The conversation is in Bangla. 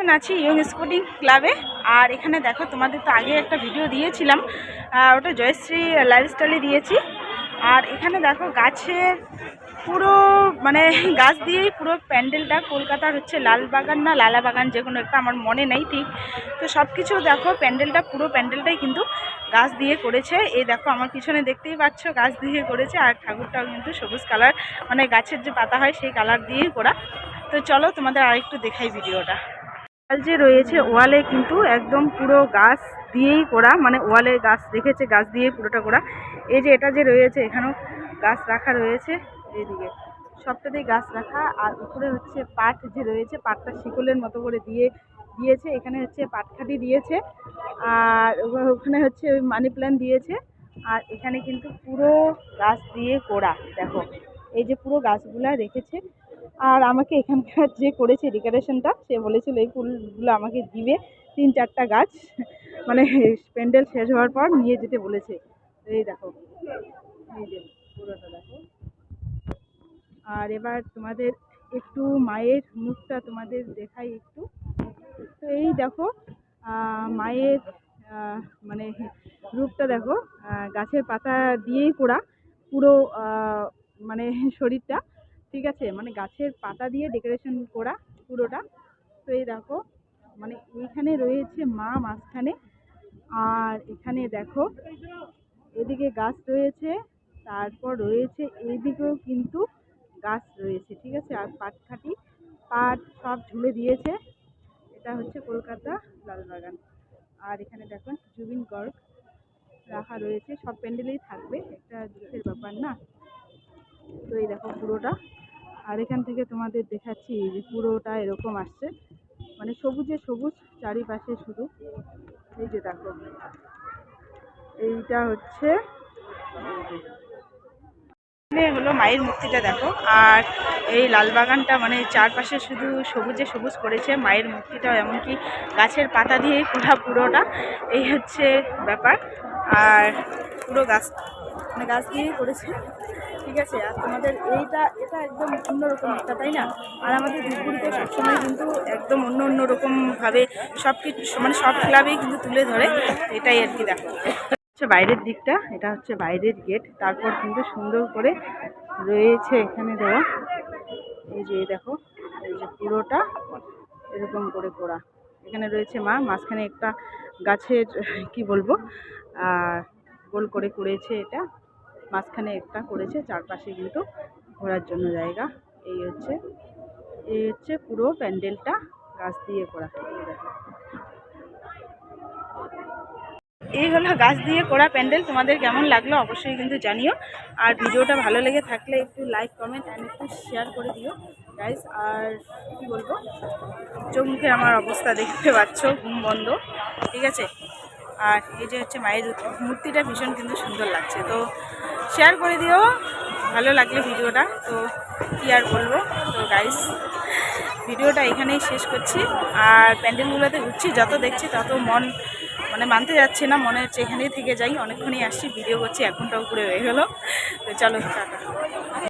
এখন আছি ইয়ং স্পোর্টিং ক্লাবে। আর এখানে দেখো, তোমাদের তো আগে একটা ভিডিও দিয়েছিলাম। ওটা জয়শ্রী লাইফস্টাইলে দিয়েছি। আর এখানে দেখো গাছের পুরো মানে গাছ দিয়েই পুরো প্যান্ডেলটা। কলকাতার হচ্ছে লালবাগান না, লালাবাগান যে কোনো একটা আমার মনে নেই ঠিক। তো সব কিছু দেখো, প্যান্ডেলটা, পুরো প্যান্ডেলটাই কিন্তু গাছ দিয়ে করেছে। এই দেখো, আমার পিছনে দেখতেই পাচ্ছ, গাছ দিয়ে করেছে। আর ঠাকুরটাও কিন্তু সবুজ কালার মানে গাছের যে পাতা হয় সেই কালার দিয়েই করা। তো চলো তোমাদের আরেকটু দেখাই ভিডিওটা ওয়াল যে রয়েছে, ওয়ালে কিন্তু একদম পুরো গাছ দিয়েই করা মানে ওয়ালে গাছ রেখেছে, গাছ দিয়েই পুরোটা করা। এই যে এটা যে রয়েছে, এখানেও গাছ রাখা রয়েছে, এইদিকে। সবটাতেই গাছ রাখা, আর উপরে হচ্ছে পাট যে রয়েছে, পাটটা শিকলের মতো করে দিয়ে দিয়েছে, এখানে হচ্ছে পাটখাটি দিয়েছে, আর ওখানে হচ্ছে ওই মানি প্ল্যান্ট দিয়েছে, আর এখানে কিন্তু পুরো গাছ দিয়ে করা, দেখো। এই যে পুরো গাছগুলা রেখেছে আর আমাকে এখানকার যে করেছে ডেকোরেশনটা, সে বলেছিল এই ফুলগুলো আমাকে দিবে, তিন চারটা গাছ মানে প্যান্ডেল শেষ হওয়ার পর নিয়ে যেতে বলেছে। এই দেখো দেখো। আর এবার তোমাদের একটু মায়ের মুখটা তোমাদের দেখাই একটু। তো এই দেখো মায়ের মানে রূপটা দেখো গাছের পাতা দিয়েই করা পুরো মানে শরীরটা। ঠিক আছে? মানে গাছের পাতা দিয়ে ডেকোরেশন করা পুরোটা। তো এই দেখো মানে এইখানে রয়েছে মা মাঝখানে। আর এখানে দেখো, এদিকে গাছ রয়েছে, তারপর রয়েছে, এইদিকেও কিন্তু গাছ রয়েছে, ঠিক আছে? আর পাটখাটি, পাট সব ঝুলে দিয়েছে। এটা হচ্ছে কলকাতা লালবাগান। আর এখানে দেখুন জুবিন গর্গ রাখা রয়েছে। সব প্যান্ডেলেই থাকবে, একটা দুঃখের ব্যাপার না। তো এই দেখো পুরোটা। আর এখান থেকে তোমাদের দেখাচ্ছি যে পুরোটা এরকম আসছে। মানে সবুজে সবুজ, চারিপাশে শুধু। এই যে দেখো। এইটা হচ্ছে হলো মায়ের মূর্তিটা দেখো। আর এই লালবাগানটা মানে চারপাশে শুধু সবুজে সবুজ করেছে মায়ের মূর্তিটাও, এমনকি গাছের পাতা দিয়েই করা পুরোটা। এই হচ্ছে ব্যাপার। আর পুরো গাছ মানে গাছ দিয়েই করেছে। ঠিক আছে? আর তোমাদের এইটা, এটা একদম অন্যরকম একটা, তাই না? আর আমাদের ধূপগুড়িতে সবসময় কিন্তু একদম অন্য অন্য রকমভাবে সব কিছু মানে সব ক্লাবেই কিন্তু তুলে ধরে। এটাই আর কি দেখো। হচ্ছে বাইরের দিকটা, এটা হচ্ছে বাইরের গেট। তারপর কিন্তু সুন্দর করে রয়েছে এখানে দেওয়া। এই যে দেখো, এই যে পুরোটা এরকম করে করা এখানে রয়েছে মা, মাঝখানে একটা গাছের, কি বলব আর গোল করে করেছে এটা। মাঝখানে একটা করেছে, চারপাশে কিন্তু ঘোরার জন্য জায়গা। এই হচ্ছে এই হচ্ছে পুরো প্যান্ডেলটা গাছ দিয়ে করা। এই হলো গাছ দিয়ে করা প্যান্ডেল। তোমাদের কেমন লাগল অবশ্যই কিন্তু জানিও। আর ভিডিওটা ভালো লেগে থাকলে একটু লাইক কমেন্ট অ্যান্ড একটু শেয়ার করে দিও। গাইস আর কি বলব? চোখ মুখে আমার অবস্থা দেখতে পাচ্ছ, ঘুম বন্ধ। ঠিক আছে? আর এই যে হচ্ছে মায়ের মূর্তিটা ভীষণ কিন্তু সুন্দর লাগছে। তো শেয়ার করে দিও, ভালো লাগলে ভিডিওটা। তো কি আর বলব? তো গাইস ভিডিওটা এখানেই শেষ করছি। আর প্যান্ডেলগুলোতে ঘুরছি যত দেখছি তত মন মানে মানতে যাচ্ছে না, মনে হচ্ছে এখানেই থেকে যাই। অনেকক্ষণই আসছি ভিডিও করছি, এক ঘণ্টা উপরে হয়ে গেলো। তো চলো, টাটা।